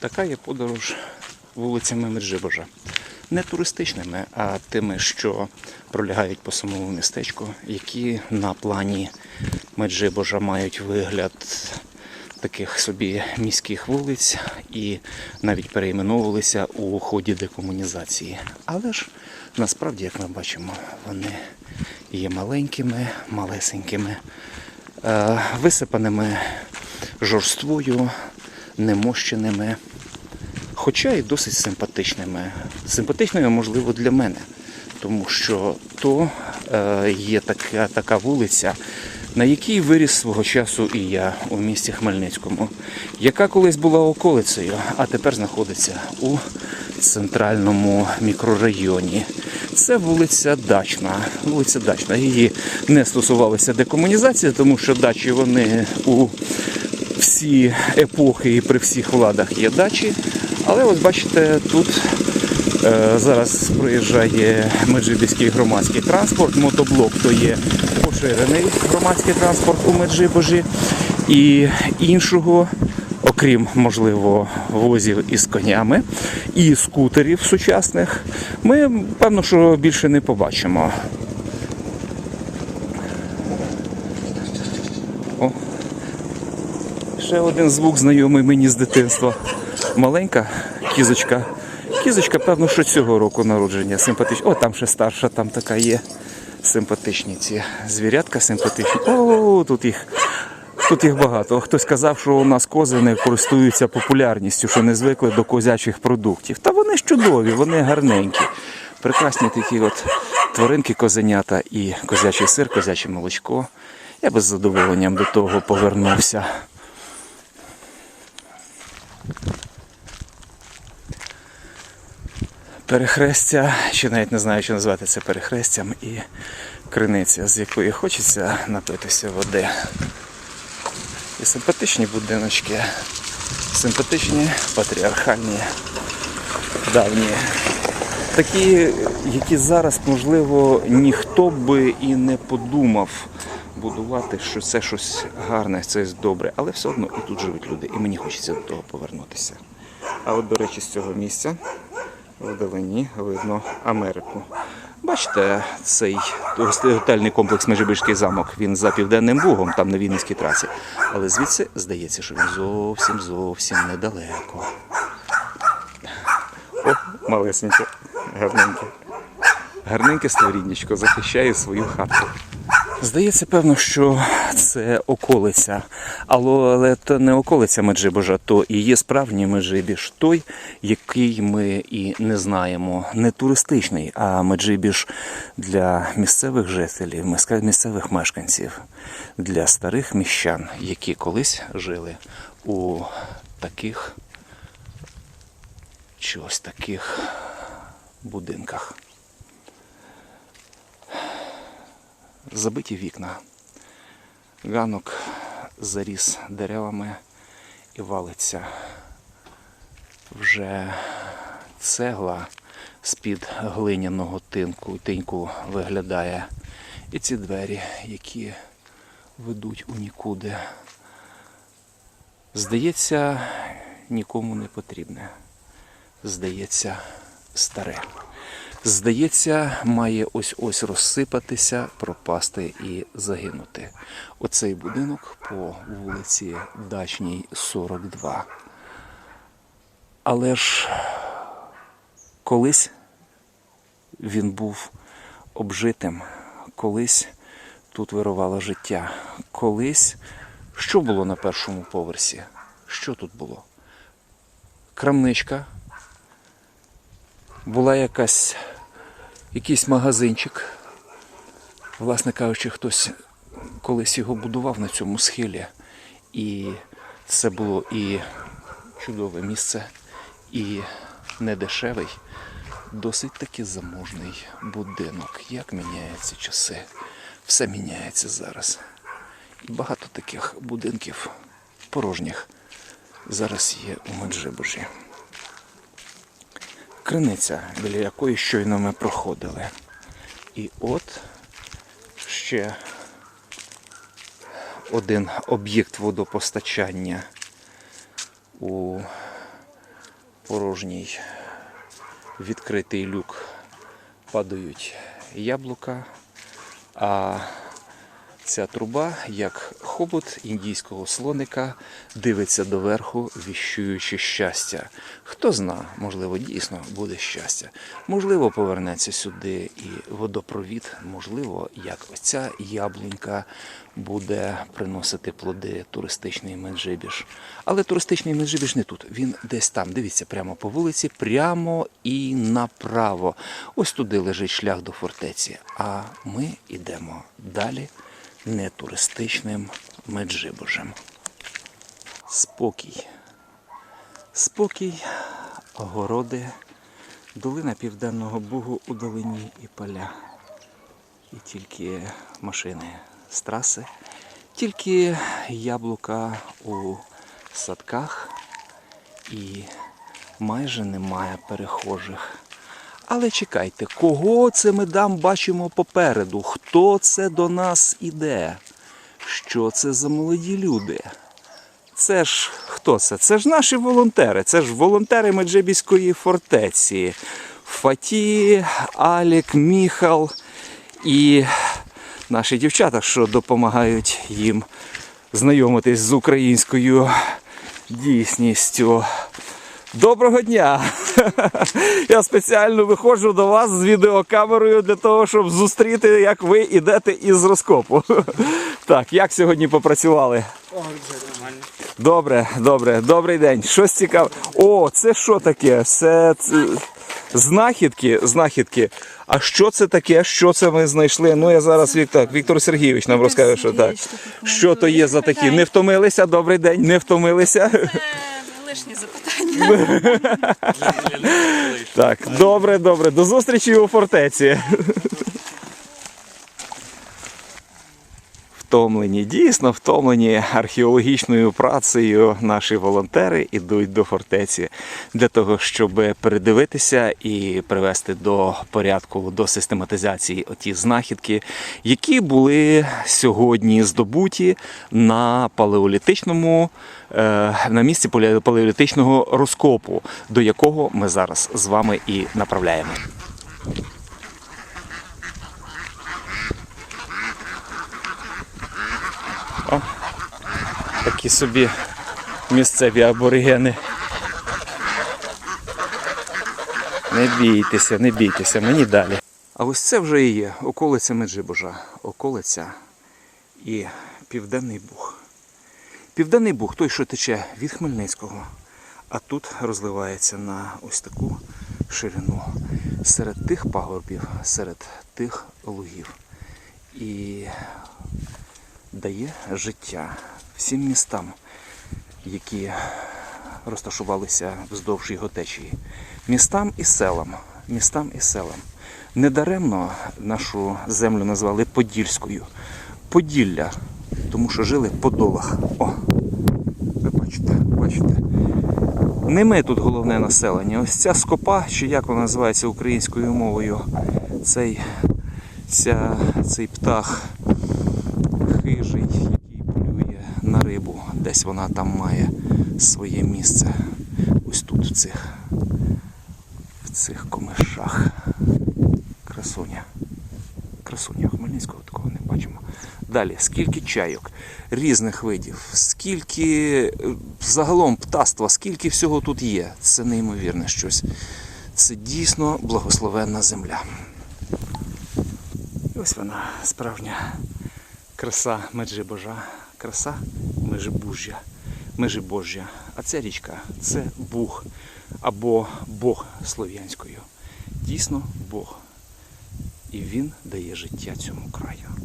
Така є подорож вулицями Меджибожа. Не туристичними, а тими, що пролягають по самому містечку, які на плані Меджибожа мають вигляд таких собі міських вулиць і навіть перейменовувалися у ході декомунізації. Але ж насправді, як ми бачимо, вони є маленькими, малесенькими, е, висипаними жорствою, немощеними, хоча і досить симпатичними. Симпатичними, можливо, для мене, тому що то е, є така, така вулиця, на якій виріс свого часу і я у місті Хмельницькому, яка колись була околицею, а тепер знаходиться у центральному мікрорайоні. Це вулиця Дачна. Вулиця Дачна. Її не стосувалася декомунізації, тому що дачі вони у всі епохи і при всіх владах є дачі. Але ось бачите, тут е, зараз проїжджає Меджибіський громадський транспорт. Мотоблок то є поширений громадський транспорт у Меджибожі. І іншого, окрім, можливо, возів із конями і скутерів сучасних, ми певно, що більше не побачимо. О, Ще один звук знайомий мені з дитинства. Маленька кізочка. Кізочка, певно, що цього року народження. Симпатична. О, там ще старша, там така є. Симпатичні ці звірятка симпатичні. О, тут їх. Тут їх багато. Хтось казав, що у нас кози не користуються популярністю, що не звикли до козячих продуктів. Та вони чудові, вони гарненькі. Прекрасні такі от тваринки, козенята і козячий сир, козяче молочко. Я би з задоволенням до того повернувся. Перехрестя, чи навіть не знаю, чи назвати це перехрестям, і криниця, з якої хочеться напитися води. І симпатичні будиночки, симпатичні, патріархальні, давні. Такі, які зараз, можливо, ніхто би і не подумав будувати, що це щось гарне, це добре, але все одно і тут живуть люди, і мені хочеться до того повернутися. А от, до речі, з цього місця вдалині видно Америку. Бачите, цей готельний комплекс Межибирський замок, він за південним Бугом, там на Вінницькій трасі. Але звідси здається, що він зовсім зовсім недалеко. О, малесеньке, гарненьке. Гарненьке створіннячко захищає свою хату. Здається, певно, що це околиця, але, то не околиця Меджибожа, то і є справжній Меджибіж, той, який ми і не знаємо, не туристичний, а Меджибіж для місцевих жителів, місцевих мешканців, для старих міщан, які колись жили у таких чи ось таких будинках. Забиті вікна. Ганок заріс деревами і валиться. Вже цегла з-під глиняного тинку, тиньку виглядає. І ці двері, які ведуть у нікуди. Здається, нікому не потрібне. Здається, старе здається, має ось-ось розсипатися, пропасти і загинути. Оцей будинок по вулиці Дачній 42. Але ж колись він був обжитим, колись тут вирувало життя, колись що було на першому поверсі? Що тут було? Крамничка, була якась, якийсь магазинчик. Власне кажучи, хтось колись його будував на цьому схилі. І це було і чудове місце, і недешевий, досить таки заможний будинок. Як міняються часи. Все міняється зараз. І багато таких будинків порожніх зараз є у Меджибожі криниця, біля якої щойно ми проходили. І от ще один об'єкт водопостачання у порожній відкритий люк падають яблука, а ця труба, як хобот індійського слоника, дивиться доверху, віщуючи щастя. Хто зна, можливо, дійсно буде щастя. Можливо, повернеться сюди і водопровід, можливо, як оця яблунька буде приносити плоди туристичний Меджибіж. Але туристичний Меджибіж не тут. Він десь там. Дивіться, прямо по вулиці, прямо і направо. Ось туди лежить шлях до фортеці. А ми йдемо далі не туристичним Меджибожем. Спокій. Спокій, городи, долина Південного Бугу у долині і поля. І тільки машини з траси, тільки яблука у садках і майже немає перехожих. Але чекайте, кого це ми там бачимо попереду? Хто це до нас іде? Що це за молоді люди? Це ж хто це? Це ж наші волонтери. Це ж волонтери Меджибіської фортеці. Фаті, Алік, Міхал і наші дівчата, що допомагають їм знайомитись з українською дійсністю. Доброго дня! Я спеціально виходжу до вас з відеокамерою для того, щоб зустріти, як ви йдете із розкопу. Так, як сьогодні попрацювали? Добре, добре, добрий день. Щось цікаве. О, це що таке? Це, знахідки, знахідки. А що це таке? Що це ми знайшли? Ну я зараз Вік- так, Віктор Сергійович нам розкаже, що так. Що то є за такі? Не втомилися? Добрий день, не втомилися. Лишні запитання. Так, добре, добре. До зустрічі у фортеці. Втомлені, дійсно втомлені археологічною працею наші волонтери ідуть до фортеці для того, щоб передивитися і привести до порядку, до систематизації оті знахідки, які були сьогодні здобуті на палеолітичному е, на місці пале- палеолітичного розкопу, до якого ми зараз з вами і направляємо. О, такі собі місцеві аборигени. Не бійтеся, не бійтеся, мені далі. А ось це вже і є околиця Меджибожа, околиця і Південний Буг. Південний Буг той, що тече від Хмельницького, а тут розливається на ось таку ширину серед тих пагорбів, серед тих лугів. І дає життя всім містам, які розташувалися вздовж його течії. Містам і селам. Містам і селам. Недаремно нашу землю назвали Подільською. Поділля, тому що жили по долах. О, ви бачите, бачите. Не ми тут головне населення. Ось ця скопа, чи як вона називається українською мовою, цей, ця, цей птах хижий, який полює на рибу. Десь вона там має своє місце. Ось тут, в цих, в цих комишах. Красуня. Красуня Хмельницького такого не бачимо. Далі, скільки чайок різних видів, скільки загалом птаства, скільки всього тут є. Це неймовірне щось. Це дійсно благословенна земля. І ось вона, справжня краса Меджибожа, краса Межибужжя, Межибожжя. А ця річка це Буг або Бог слов'янською. Дійсно Бог. І він дає життя цьому краю.